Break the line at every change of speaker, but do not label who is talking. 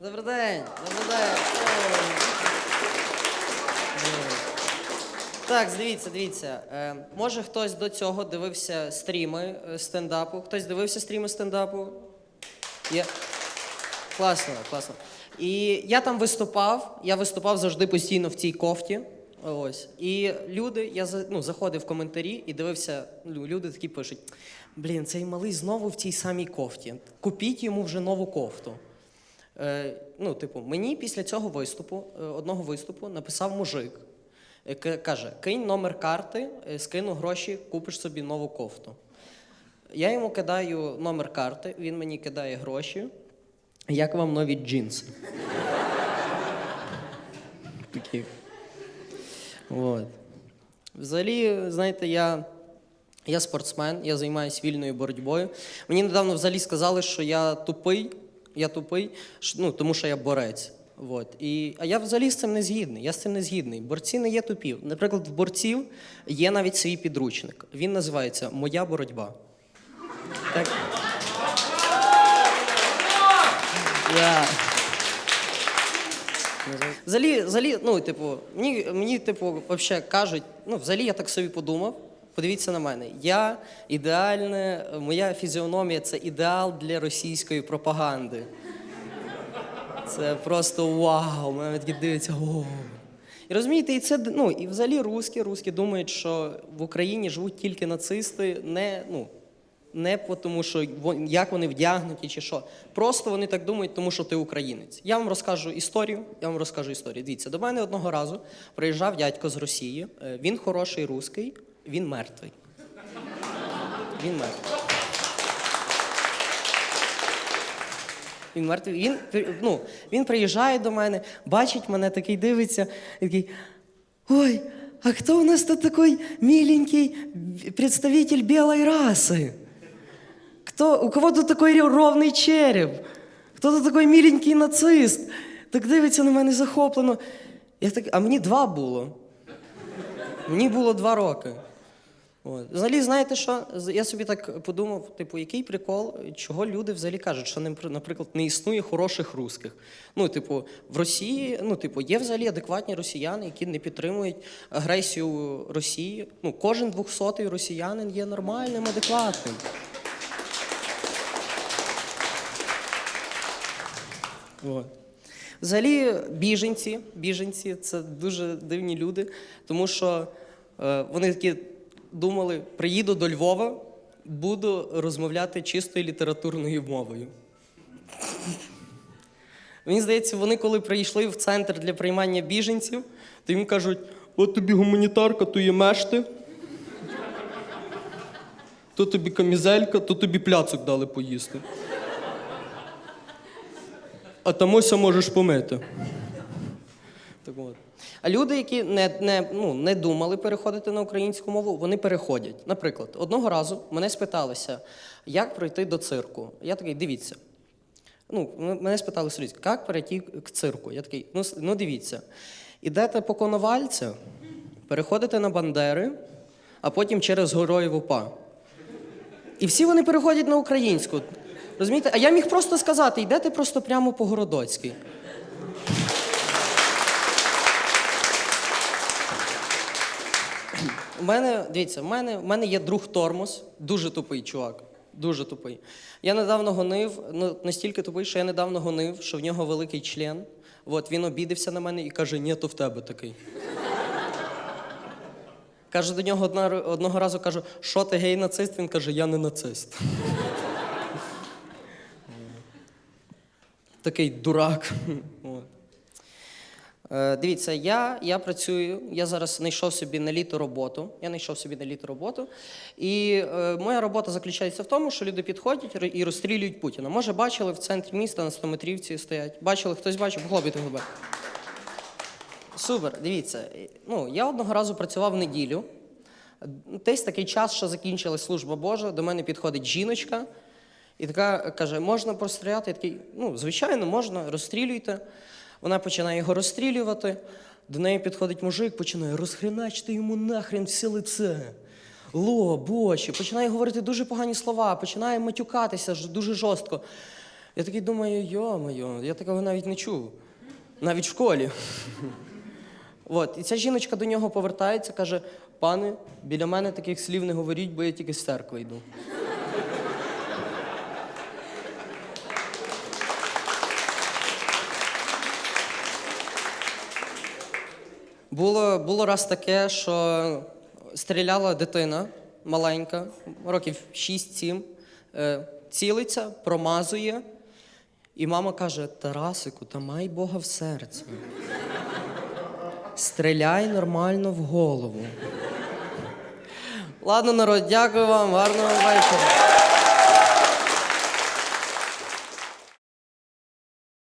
Добрий день, добрий день. Так, дивіться, дивіться. Е, може хтось до цього дивився стріми е, стендапу? Хтось дивився стріми стендапу? Є. Класно, класно. І я там виступав, я виступав завжди постійно в цій кофті. Ось. І люди, я ну, заходив в коментарі і дивився, ну, люди такі пишуть: блін, цей малий знову в тій самій кофті. Купіть йому вже нову кофту. Е, ну, типу, мені після цього виступу, е, одного виступу, написав мужик. Е, Каже: кинь номер карти, скину гроші, купиш собі нову кофту. Я йому кидаю номер карти, він мені кидає гроші. Як вам нові джинси? Такі. От. Взагалі, знаєте, я, я спортсмен, я займаюся вільною боротьбою. Мені недавно взагалі сказали, що я тупий, я тупий, ну, тому що я борець. От. І, а я взагалі з цим не згідний. Я з цим не згідний. Борці не є тупі. Наприклад, в борців є навіть свій підручник. Він називається Моя боротьба. Так. Взагалі, взагалі, ну, типу, мені, мені типу, вообще кажуть, ну, взагалі я так собі подумав. Подивіться на мене. Я ідеальне, моя фізіономія це ідеал для російської пропаганди. Це просто вау, мене такі дивляться. О. І розумієте, і це ну, і взагалі русські, русські думають, що в Україні живуть тільки нацисти, не, ну, не тому, що як вони вдягнуті чи що. Просто вони так думають, тому що ти українець. Я вам розкажу історію. Я вам розкажу історію. Дивіться, до мене одного разу приїжджав дядько з Росії. Е, Він хороший русський, він мертвий. Він мертвий. Він мертвий. Він, ну, він приїжджає до мене, бачить мене, такий дивиться, такий. Ой, а хто у нас тут такой миленький представитель белой расы? Кто, у кого тут такой ровний череп? Хто тут такий миленький нацист? Так дивиться на мене захоплено. Я так, а мені два було. Мені було два роки. От. Взагалі, знаєте що? Я собі так подумав, типу, який прикол, чого люди взагалі кажуть, що, наприклад, не існує хороших русських. Ну, типу, в Росії, ну, типу, є взагалі адекватні росіяни, які не підтримують агресію Росії. Ну, кожен двохсотий росіянин є нормальним, адекватним. От. Взагалі, біженці, біженці це дуже дивні люди, тому що е, вони такі думали: приїду до Львова, буду розмовляти чистою літературною мовою. Мені здається, вони, коли прийшли в центр для приймання біженців, то їм кажуть: от тобі гуманітарка, то є мешти. То тобі камізелька, то тобі пляцок дали поїсти. А тамося можеш помити. Люди, які не, не, ну, не думали переходити на українську мову, вони переходять. Наприклад, одного разу мене спиталися, як пройти до цирку. Я такий, дивіться. Ну, мене спитали серйозно, як перейти к цирку? Я такий, ну, ну дивіться. Ідете по Коновальця, переходите на Бандери, а потім через Героїв УПА. І всі вони переходять на українську. Розумієте? А я міг просто сказати, йдете просто прямо по Городоцькій. У мене, дивіться, в мене, в мене є друг тормоз, дуже тупий чувак. Дуже тупий. Я недавно гонив, ну настільки тупий, що я недавно гонив, що в нього великий член. От він обідився на мене і каже: ні, то в тебе такий. Каже до нього одна, одного разу кажу, що ти гей нацист? Він каже, я не нацист. Такий дурак. От. Е, Дивіться, я, я працюю, я зараз знайшов собі на літо роботу. Я знайшов собі на літо роботу. І е, моя робота заключається в тому, що люди підходять і розстрілюють Путіна. Може, бачили в центрі міста на 100-метрівці стоять. Бачили, хтось бачив, похлопайте губи. Супер, дивіться. Ну, я одного разу працював в неділю. Десь такий час, що закінчилась служба Божа, до мене підходить жіночка і така каже: можна постріляти? Я такий, ну, звичайно, можна, розстрілюйте. Вона починає його розстрілювати. До неї підходить мужик, починає розхреначити йому нахрен все лице. Лоб, очі, починає говорити дуже погані слова, починає матюкатися дуже жорстко. Я такий думаю, йо-моє, я такого навіть не чув. Навіть в школі. От, і ця жіночка до нього повертається, каже: пане, біля мене таких слів не говоріть, бо я тільки з церкви йду. Було, було раз таке, що стріляла дитина маленька, років 6-7, е, цілиться, промазує. І мама каже: Тарасику, та май Бога в серці. Стріляй нормально в голову. Ладно, народ, дякую вам, гарного вечора.